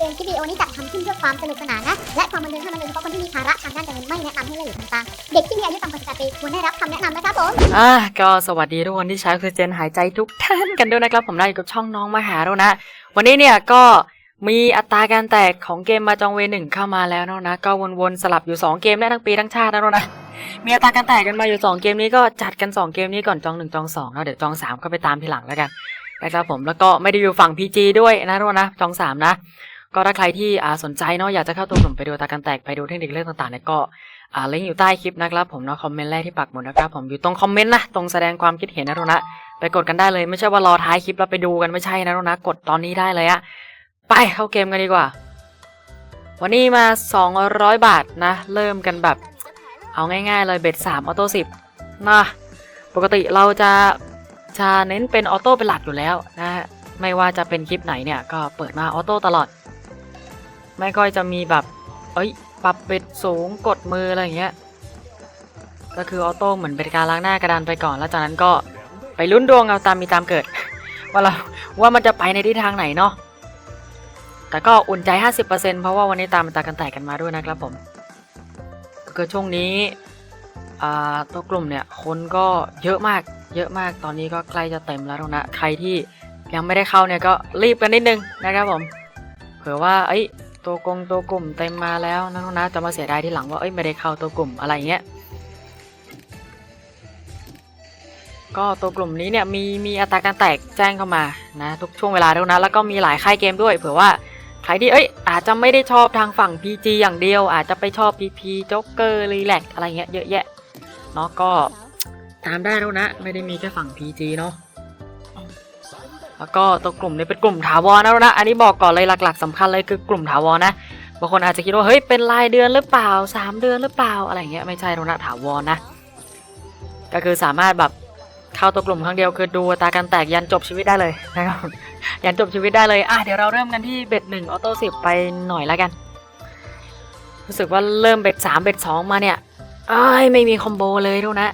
เตือนคลิปวิดีโอนี้จัดทำขึ้นเพื่อความสนุกสนานนะ และความบันเทิงเท่านั้นโดยเฉพาะคนที่มีภาระทางด้านการเงินไม่แนะนำให้เล่นหรือทำตามเด็กที่มีอายุต่ำกว่า18ปีควรได้รับคำแนะนำนะครับผม อ่าก็สวัสดีทุกคนที่ใช้ออกซิเจนหายใจทุกท่านกันด้วยนะครับ ผมได้อยู่กับช่องน้องมหาแล้วนะ วันนี้เนี่ยก็มีอัตราการแตกของเกมมาจองเวหนึ่งเข้ามาแล้วเนาะนะ ก็วนๆสลับอยู่ 2 เกมได้ทั้งปีทั้งชาตินะเนาะนะมีอัตราการแตกกันมาอยู่ 2 เกมนี้ก็จัดกัน 2 เกมนี้ก่อนจอง1จอง2แล้วเดี๋ยวจอง3ก็ไปตามทีหลังแล้วกันนะครับผมแล้วก็ไม่ได้อยู่ฝั่ง PG ด้วยนะทุกคนนะจอง3นะ ก็ถ้าใครที่สนใจเนาะอยากจะเข้าตัวกลุ่มไปดูตาการแตกไปดูเทคนิคเรื่องต่างๆเนี่ยก็ลิงก์อยู่ใต้คลิปนะครับผมเนาะคอมเมนต์แรกที่ปักหมุดนะครับผมอยู่ตรงคอมเมนต์นะตรงแสดงความคิดเห็นนะทุกนะไปกดกันได้เลยไม่ใช่ว่ารอท้ายคลิปแล้วไปดูกันไม่ใช่นะทุกนะกดตอนนี้ได้เลยอะไปเข้าเกมกันดีกว่า วันนี้มา 200 บาทนะ เริ่มกันแบบ เอาง่ายๆเลยเบ็ด3ออโต้10นะปกติเราจะจะเน้นเป็นออโต้เป็นหลักอยู่แล้วนะฮะไม่ว่าจะเป็นคลิปไหนเนี่ยก็เปิดมาออโต้ตลอด ไม่ค่อยจะมีแบบ เอ้ย ปรับเบ็ดสูงกดมืออะไรอย่างเงี้ย ก็คือออโต้เหมือนเป็นการล้างหน้ากระดานไปก่อน แล้วจากนั้นก็ไปลุ้นดวงเอาตามมีตามเกิด ว่าเราว่ามันจะไปในทิศทางไหนเนาะ แต่ก็อุ่นใจ 50%เพราะว่าวันนี้ตามตากันแตกกันมาด้วยนะครับผมก็คือช่วงนี้ตัวกลุ่มเนี่ยคนก็เยอะมากเยอะมากตอนนี้ก็ใกล้จะเต็มแล้วนะ ใครที่ยังไม่ได้เข้าเนี่ยก็รีบกันนิดนึงนะครับผม เผื่อว่าเอ้ย ตัวกงตัวกลุ่มเต็มมาแล้วนะนะจะมาเสียดายที่หลังว่าเอ้ยไม่ได้เข้าตัวกลุ่มอะไรเงี้ยก็ตัวกลุ่มนี้เนี่ยมีมีอัตราการแตกแจ้งเข้ามานะทุกช่วงเวลาด้วยนะแล้วก็มีหลายค่ายเกมด้วยเผื่อว่าใครที่เอ้ยอาจจะไม่ได้ชอบทางฝั่ง PG อย่างเดียว อาจจะไปชอบ PP จ็อกเกอร์รีแลกอะไรเงี้ยเยอะแยะเนาะก็ตามได้แล้วนะ ไม่ได้มีแค่ฝั่ง PG เนาะ แล้วก็ตัวกลุ่มนี้เป็นกลุ่มถาวรนะนะ อันนี้บอกก่อนเลยหลัก ๆสำคัญเลยคือกลุ่มถาวรนะ บางคนอาจจะคิดว่าเฮ้ยเป็นรายเดือนหรือเปล่าสามเดือนหรือเปล่าอะไรเงี้ยไม่ใช่หรอกนะถาวรนะ ก็คือสามารถแบบเข้าตัวกลุ่มครั้งเดียวคือดูตาการแตกยันจบชีวิตได้เลยนะครับยันจบชีวิตได้เลยอะเดี๋ยวเราเริ่มกันที่เบ็ดหนึ่งออโต้สิบไปหน่อยแล้วกัน รู้สึกว่าเริ่มเบ็ดสามเบ็ดสองมาเนี่ยอ้ยไม่มีคอมโบเลยทุกนะ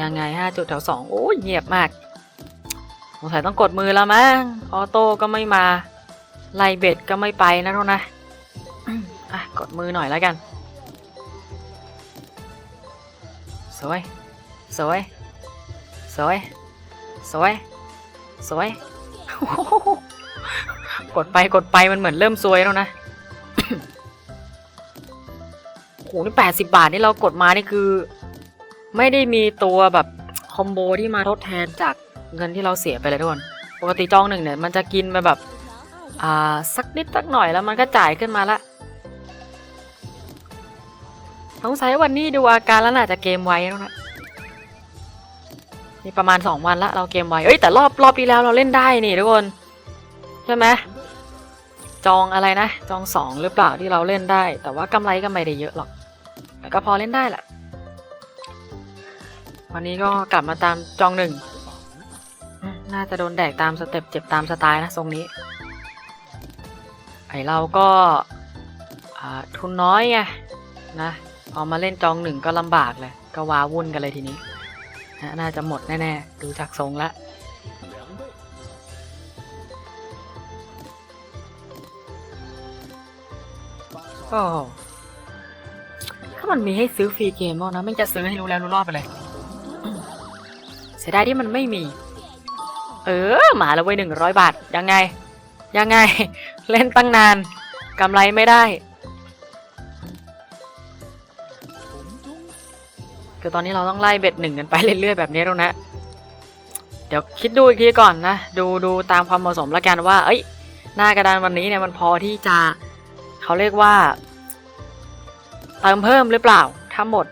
ยังไงห้าจุดแถวสองโอ้ยเงียบมากสงสัยต้องกดมือแล้วมั้งออโต้ก็ไม่มาไลเบ็ดก็ไม่ไปนะทุกนะอะกดมือหน่อยแล้วกัน สวย สวย สวย สวย สวย กดไปกดไปมันเหมือนเริ่มซวยแล้วนะโหนี่แปดสิบาทนี่เรากดมานี่คือ ไม่ได้มีตัวแบบคอมโบที่มาทดแทนจากเงินที่เราเสียไปเลยทุกคนปกติจองหนึ่งเนี่ยมันจะกินไปแบบอ่าสักนิดสักหน่อยแล้วมันก็จ่ายขึ้นมาละสงสัยวันนี้ดูอาการแล้วน่าจะเกมไวแล้วนะนี่ประมาณสองวันละเราเกมไวเอ้ยแต่รอบรอบที่แล้วเราเล่นได้นี่ทุกคนใช่ไหมจองอะไรนะ จองสองหรือเปล่าที่เราเล่นได้ แต่ว่ากำไรก็ไม่ได้เยอะหรอกแต่ก็พอเล่นได้แหละ วันนี้ก็กลับมาตามจองหนึ่ง น่าจะโดนแดกตามสเต็ปเจ็บตามสไตล์นะทรงนี้ ไอเราก็ทุนน้อยไงนะพอมาเล่นจองหนึ่งก็ลำบากเลย ก็ว้าวุ่นกันเลยทีนี้นะน่าจะหมดแน่ๆ ดูจากทรงล้วก็ถ้ามันมีให้ซื้อฟรีเกมบ้างนะไม่จะซื้อให้รู้แล้วรู้รอดไปเลย เสียดายที่มันไม่มี เออมาแล้วเว้ยหนึ่งร้อยบาท ยังไง ยังไง เล่นตั้งนานกำไรไม่ได้ คือตอนนี้เราต้องไล่เบ็ดหนึ่งกันไปเรื่อยๆแบบนี้แล้วนะ เดี๋ยวคิดดูอีกทีก่อนนะ ดูดูตามความเหมาะสมล้วกันว่า เอ้ย หน้ากระดานวันนี้เนี่ยมันพอที่จะเขาเรียกว่าเติมเพิ่มหรือเปล่า ถ้าหมด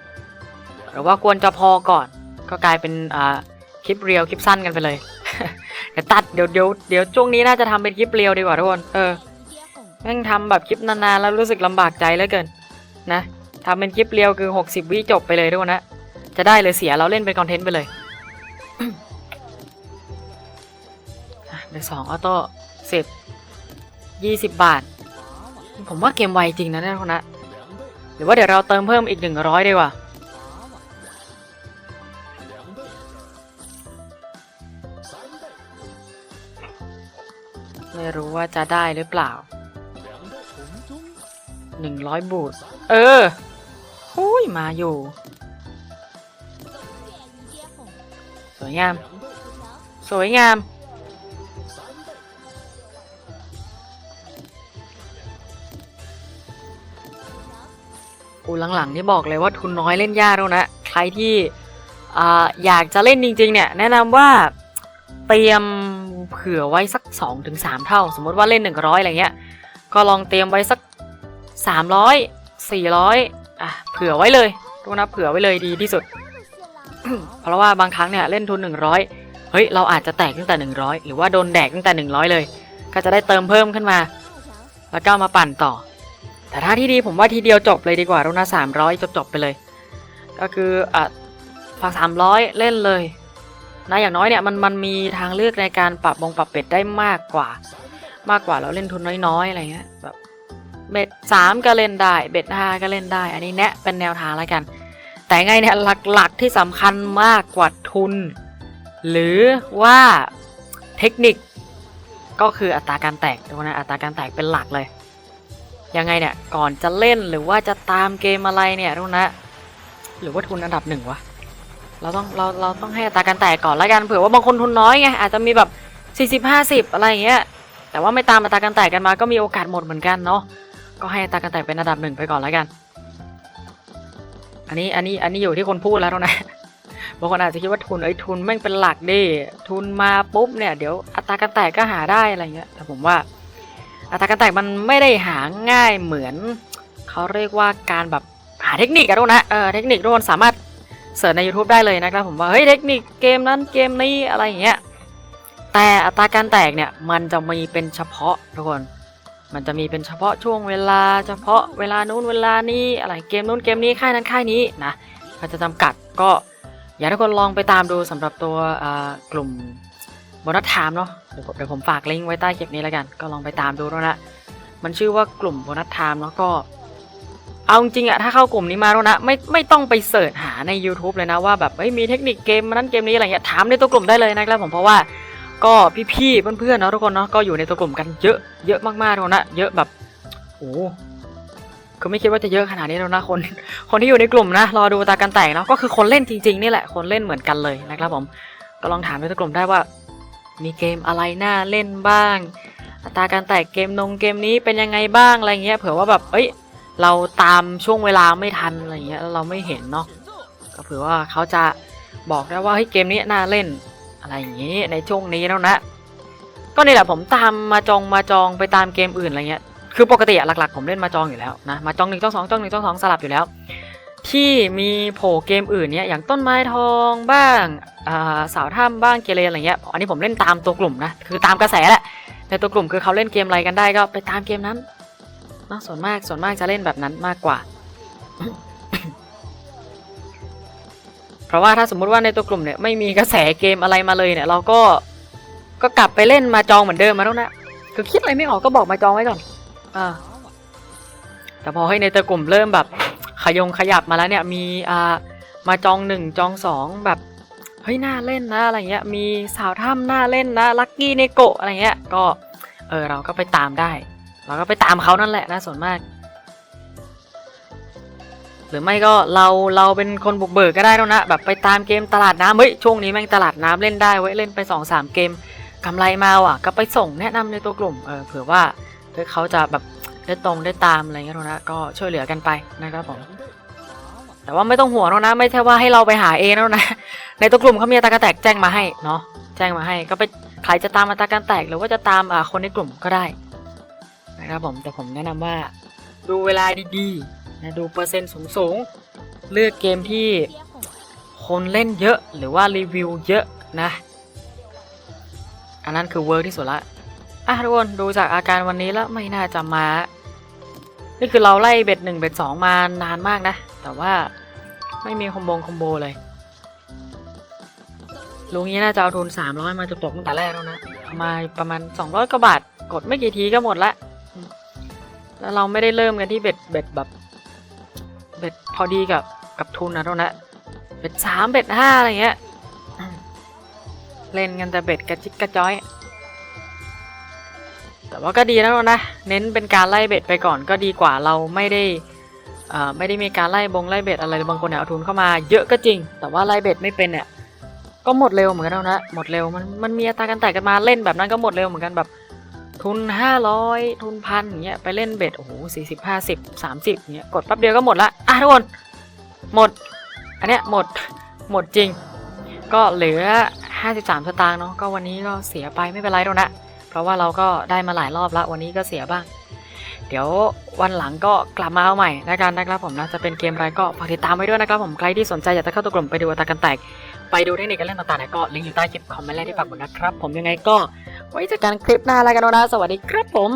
หรือว่าควรจะพอก่อน ก็กลายเป็นอ่า คลิปเรียวคลิปสั้นกันไปเลย เดี๋ยวตัดเดี๋ยวเดี๋ยวเดี๋ยวช่วงนี้น่าจะทำเป็นคลิปเรียวดีกว่าทุกคนเออแม่งทำแบบคลิปนานๆแล้วรู้สึกลำบากใจเหลือเกินนะทำเป็นคลิปเรียวคือ 60 วิจบไปเลยทุกคนนะจะได้เลยเสียเราเล่นเป็นคอนเทนต์ไปเลยเดี๋ยวสองออโต้สิบยี่สิบบาท ผมว่าเกมไวจริงนะเนี่ยทุกคนนะหรือว่าเดี๋ยวเราเติมเพิ่มอีกหนึ่งร้อยดีกว่า ไม่รู้ว่าจะได้หรือเปล่า หนึ่งร้อยบูทเออหุยมาอยู่ สวยงาม สวยงาม อูหลังๆที่บอกเลยว่าทุนน้อยเล่นยากแล้วนะ ใครที่ออยากจะเล่นจริง ๆ เนี่ย แนะนำว่าเตรียม เผื่อไว้สัก 2-3 เท่า สมมติว่าเล่น 100 อะไรเงี้ย ก็ลองเตรียมไว้สัก 300 400 อะ เผื่อไว้เลยทุกนะเผื่อไว้เลยดีที่สุด เพราะว่าบางครั้งเนี่ยเล่นทุน 100 เฮ้ย เราอาจจะแตกตั้งแต่ 100 หรือว่าโดนแดกตั้งแต่ 100 เลย ก็จะได้เติมเพิ่มขึ้นมา แล้วก็มาปั่นต่อ แต่ถ้าที่ดีผมว่าทีเดียวจบเลยดีกว่ารุ่นละสามร้อยจบจบไปเลย ก็คืออะฝากสามร้อยเล่นเลย นะอย่างน้อยเนี่ยมันมันมีทางเลือกในการปรับบงปรับเป็ดได้มากกว่า มากกว่าเราเล่นทุนน้อยๆอะไรเงี้ยแบบเบ็ดสามก็เล่นได้ เบ็ดห้าก็เล่นได้ อันนี้แนะเป็นแนวทางแล้วกัน แต่ไงเนี่ยหลักๆที่สำคัญมากกว่าทุน หรือว่าเทคนิคก็คืออัตราการแตกทุกนะอัตราการแตกเป็นหลักเลย ยังไงเนี่ยก่อนจะเล่นหรือว่าจะตามเกมอะไรเนี่ยทุกคนนะ หรือว่าทุนอันดับหนึ่งวะ เราต้องเราเราต้องให้อัตราการแตกก่อนแล้วกันเผื่อว่าบางคนทุนน้อยไงอาจจะมีแบบสี่สิบห้าสิบอะไรอย่างเงี้ยแต่ว่าไม่ตามอัตราการแตกกันมาก็มีโอกาสหมดเหมือนกันเนาะก็ให้อัตราการแตกเป็นอันดับหนึ่งไปก่อนแล้วกัน อันนี้อันนี้อันนี้อยู่ที่คนพูดแล้วนะบางคนอาจจะคิดว่าทุนไอ้ทุนแม่งเป็นหลักดิทุนมาปุ๊บเนี่ยเดี๋ยวอัตราการแตกก็หาได้อะไรเงี้ยแต่ผมว่า อัตราการแตกมันไม่ได้หาง่ายเหมือนเขาเรียกว่าการแบบหาเทคนิคอะทุกนะเออเทคนิคทุกคนสามารถ เสิร์ชใน YouTube ได้เลยนะครับผมว่าเฮ้ยเทคนิคเกมนั้นเกมนี้อะไรอย่างเงี้ยแต่อัตราการแตกเนี่ยมันจะมีเป็นเฉพาะทุกคน มันจะมีเป็นเฉพาะช่วงเวลา เฉพาะเวลานู้นเวลานี้อะไรเกมนู้นเกมนี้ค่ายนั้นค่ายนี้นะเขาจะจำกัดก็อยากให้ทุกคนลองไปตามดูสำหรับตัวกลุ่มโบนัสไทม์เนาะเดี๋ยวผมเดี๋ยวผมฝากลิงก์ไว้ใต้คลิปนี้แล้วกัน ก็ลองไปตามดูด้วนะมันชื่อว่ากลุ่มโบนัสไทม์แล้วก็ เอาจริงอะถ้าเข้ากลุ่มนี้มาแล้วนะไม่ไม่ต้องไปเสิร์ชหาใน YouTube เลยนะว่าแบบเอ้ยมีเทคนิคเกมนั้นเกมนี้อะไรเงี้ยถามในตัวกลุ่มได้เลยนะครับผมเพราะว่าก็พี่ๆเพื่อนๆเนาะทุกคนเนาะก็อยู่ในตัวกลุ่มกันเยอะเยอะมากๆทุกคนนะเยอะแบบโอ้คือไม่คิดว่าจะเยอะขนาดนี้แล้วนะคนคนที่อยู่ในกลุ่มนะรอดูตากันแตกเนาะก็คือคนเล่นจริงๆนี่แหละคนเล่นเหมือนกันเลยนะครับผมก็ลองถามในตัวกลุ่มได้ว่า มีเกมอะไรน่าเล่นบ้างอัตราการแตกเกมนงเกมนี้เป็นยังไงบ้างอะไรเงี้ยเผื่อว่าแบบเอ้ย เราตามช่วงเวลาไม่ทันอะไรเงี้ยแล้วเราไม่เห็นเนาะก็เผื่อว่าเขาจะบอกได้ว่าเฮ้ยเกมนี้น่าเล่นอะไรอย่างงี้ในช่วงนี้แล้วนะ ก็นี่แหละผมตามมาจองมาจองไปตามเกมอื่นอะไรเงี้ยคือปกติอะหลักๆ ผมเล่นมาจองอยู่แล้วนะมาจองหนึ่งจองสองจองหนึ่งจองสองสลับอยู่แล้ว ที่มีโผล่เกมอื่นเนี่ยอย่างต้นไม้ทองบ้างาสาวถ้ำบ้างเกเรอะไรเงี้ยอันนี้ผมเล่นตามตัวกลุ่มนะคือตามกระแสแหละในตัวกลุ่มคือเขาเล่นเกมอะไรกันได้ก็ไปตามเกมนั้น นอะส่วนมากส่วนมากจะเล่นแบบนั้นมากกว่า เพราะว่าถ้าสมมุติว่าในตัวกลุ่มเนี่ยไม่มีกระแสเกมอะไรมาเลยเนี่ย เราก็ก็กลับไปเล่นมาจองเหมือนเดิมมาแล้วนะคือคิดอะไรไม่ออกก็บอกมาจองไว้ก่อนอ่าแต่พอให้ในตัวกลุ่มเริ่มแบบ ขยงขยับมาแล้วเนี่ย มีอ่ามาจองหนึ่งจองสองแบบเฮ้ยน่าเล่นนะอะไรเงี้ยมีสาวถ้ำน่าเล่นนะลักกี้เนโกะอะไรเงี้ยก็เออเราก็ไปตามได้ เราก็ไปตามเขานั่นแหละนะส่วนมาก หรือไม่ก็เราเราเป็นคนบุกเบิกก็ได้แล้วนะแบบไปตามเกมตลาดน้ำเฮ้ยช่วงนี้แม่งตลาดน้ำเล่นได้เว้ยเล่นไปสองสามเกมกำไรมาว่ะ ก็ไปส่งแนะนำในตัวกลุ่มเออเผื่อว่าเฮ้ยเขาจะแบบได้ตรงได้ตามอะไรเงี้ยนะก็ช่วยเหลือกันไปนะครับผมแต่ว่าไม่ต้องห่วงแล้วนะ ไม่ใช่ว่าให้เราไปหาเองแล้วนะ ในตัวกลุ่มเขามีตาการแตกแจ้งมาให้เนาะแจ้งมาให้ก็ไปใครจะตามอัตาการแตกหรือว่าจะตามอ่าคนในกลุ่มก็ได้ นะครับผมแต่ผมแนะนำว่าดูเวลาดีๆนะดูเปอร์เซ็นต์สูงๆ เลือกเกมที่คนเล่นเยอะหรือว่ารีวิวเยอะนะ อันนั้นคือเวิร์กที่สุดละอะทุกคนดูจากอาการวันนี้แล้วไม่น่าจะมา นี่คือเราไล่เบ็ดหนึ่งเบ็ดสองมานานมากนะ แต่ว่าไม่มีคอมโบคอมโบเลยลุงนี้น่าจะเอาทุนสามร้อยมาจบๆตั้งแต่แรกแล้วนะ มาประมาณสองร้อยกว่าบาท กดไม่กี่ทีก็หมดละ แล้วเราไม่ได้เริ่มกันที่เบ็ดเบ็ดแบบ เบ็ดพอดีกับกับทุนนะทุกนะเบ็ดสามเบ็ดห้าอะไรเงี้ย เล่นกันแต่เบ็ดกระจิกกระจ้อย แต่ว่าก็ดีนะเรานะเน้นเป็นการไล่เบ็ดไปก่อนก็ดีกว่าเราไม่ได้อ่อไม่ได้มีการไล่บงไล่เบ็ดอะไรบางคนเนี่ยเอาทุนเข้ามาเยอะก็จริง แต่ว่าไล่เบ็ดไม่เป็นเนี่ยก็หมดเร็วเหมือนกันแล้วนะหมดเร็วมันมันมีอัตราการแตกกันมาเล่นแบบนั้นก็หมดเร็วเหมือนกันแบบ ทุนห้าร้อยทุนพันเงี้ยไปเล่นเบ็ดโอ้โหสี่สิบห้าสิบสามสิบเงี้ยกดแป๊บเดียวก็หมดละอะทุกคนหมด อันเนี้ยหมดหมดจริง ก็เหลือ 53 สตางค์เนาะก็วันนี้ก็เสียไปไม่เป็นไรหรอกนะเพราะว่าเราก็ได้มาหลายรอบแล้ววันนี้ก็เสียบ้าง เดี๋ยววันหลังก็กลับมาเอาใหม่นะกันนะครับผมนะจะเป็นเกมอะไรก็ฝากติดตามไว้ด้วยนะครับผมใครที่สนใจอยากจะเข้าตัวกลุ่มไปดูอัตราการแตกไปดูเทคนิคการเล่นต่างๆก็ลิงก์อยู่ใต้คลิปคอมเมนต์แรกที่ฝากหมดนะครับผมยังไงก็ ไว้เจอกันคลิปหน้าแล้วกันนะ สวัสดีครับผม